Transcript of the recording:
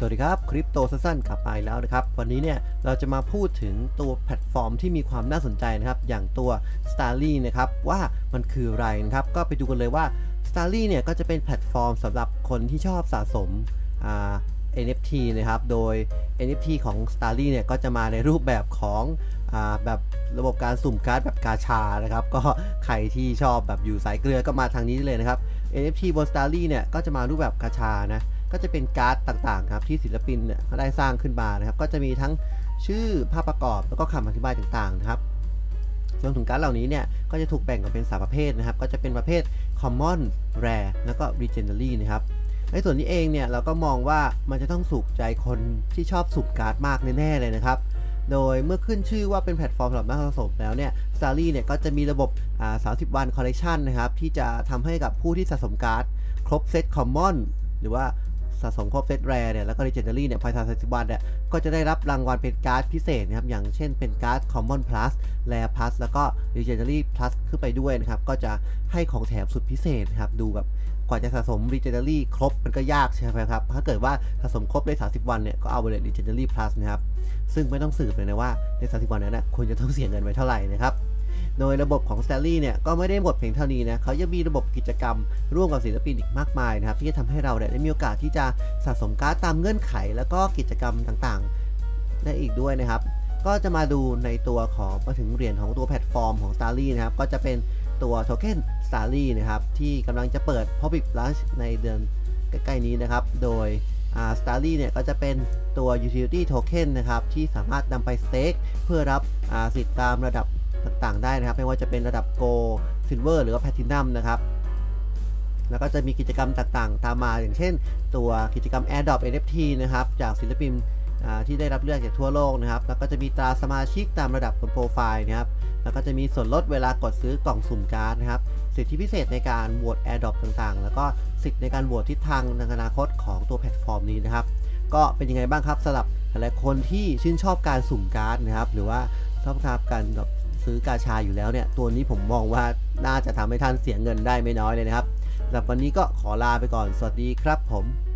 สวัสดีครับ คริปโตสั้นๆกลับมาอีกแล้วนะครับ วันนี้เนี่ยเราจะมาพูดถึงตัวแพลตฟอร์มที่มีความน่าสนใจนะครับ อย่างตัว Starly นะครับว่ามันคืออะไรนะครับ ก็ไปดูกันเลยว่า Starly เนี่ยก็จะเป็นแพลตฟอร์มสำหรับคนที่ชอบสะสมอ่า NFT นะครับ โดย NFT ของ Starly เนี่ยก็จะมาในรูปแบบของแบบระบบการสุ่มการ์ดแบบกาชานะครับ ก็ใครที่ชอบแบบอยู่สายเกลือก็มาทางนี้ได้เลยนะครับ NFT บน Starly เนี่ยก็จะมารูปแบบกาชานะ ก็จะเป็นการ์ดต่างๆครับที่ศิลปินเนี่ยเขาได้สร้างขึ้นมานะครับ ก็จะมีทั้งชื่อภาพประกอบแล้วก็คำอธิบายต่างๆนะครับรวมถึงการ์ดเหล่านี้เนี่ยก็จะถูกแบ่งออกเป็น3ประเภทนะครับ ก็จะเป็นประเภท common rare แล้วก็ legendary นะครับในส่วนนี้เองเนี่ยเราก็มองว่ามันจะต้องสุกใจคนที่ชอบสุ่มการ์ดมากแน่ๆเลยนะครับ โดยเมื่อขึ้นชื่อว่าเป็นแพลตฟอร์มสำหรับนักสะสมแล้วเนี่ย s t a r l y เนี่ยก็จะมีระบบอ่า30 วันคอลเล t ชันนะครับ ที่จะทำให้กับผู้ที่สะสมการ์ด ครบเซตคอมมอนหรือว่า สะสมครบเซตแรเนี่ยแล้วก็ Legendary เนี่ยภายใน30วันเนี่ยก็จะได้รับรางวัลเป็นการ์ดพิเศษนะครับอย่างเช่นเป็นการ์ด Common Plus Rare Plus แล้วก็ Legendary Plus ขึ้นไปด้วยนะครับก็จะให้ของแถมสุดพิเศษนะครับดูแบบกว่าจะสะสม Legendary ครบมันก็ยากใช่ไหมครับ ถ้าเกิดว่าสะสมครบได้ 30 วันเนี่ย ก็เอาไปเลย Legendary Plus นะครับ ซึ่งไม่ต้องสืบเลยนะว่าใน 30 วันนั้นนะคุณจะต้องเสียเงินไว้เท่าไหร่นะครับ โดยระบบของ s t a l l y เนี่ยก็ไม่ได้หมดเพียงเท่านี้นะเขายังมีระบบกิจกรรมร่วมกับศิลปินอีกมากมายนะครับที่จะทำให้เราเนี่ยได้มีโอกาสที่จะสะสมการ์ดตามเงื่อนไข แล้วก็กิจกรรมต่างๆได้อีกด้วยนะครับ ก็จะมาดูในตัวของมาถึงเหรียญของตัวแพลตฟอร์มของ s t a r l y นะครับก็จะเป็นตัวโทเค็น s t a r l y นะครับที่กำลังจะเปิด Public Launch ในเดือนใกล้ๆนี้นะครับ โดย s t a r l y เนี่ยก็จะเป็นตัว utility token นะครับ ที่สามารถนำไป stake เพื่อรับสิทธิ์ตามระดับ ต่างๆ ได้นะครับ ไม่ว่าจะเป็นระดับ Gold Silver หรือว่า Platinum นะครับแล้วก็จะมีกิจกรรมต่างๆ ตามมาอย่างเช่น ตัวกิจกรรม AirDrop NFT นะครับ จากศิลปินที่ได้รับเลือกจากทั่วโลกนะครับ แล้วก็จะมีตราสมาชิกตามระดับบนโปรไฟล์นะครับ แล้วก็จะมีส่วนลดเวลากดซื้อกล่องสุ่มการ์ดนะครับ สิทธิพิเศษในการโหวต AirDrop ต่างๆ แล้วก็สิทธิในการโหวตทิศทางในอนาคตของตัวแพลตฟอร์มนี้นะครับ ก็เป็นยังไงบ้างครับสำหรับหลายคนที่ชื่นชอบการสุ่มการ์ดนะครับ หรือว่าชอบการแบบ ซื้อกาชาอยู่แล้วเนี่ย ตัวนี้ผมมองว่าน่าจะทำให้ท่านเสียเงินได้ไม่น้อยเลยนะครับสำหรับวันนี้ก็ขอลาไปก่อน สวัสดีครับผม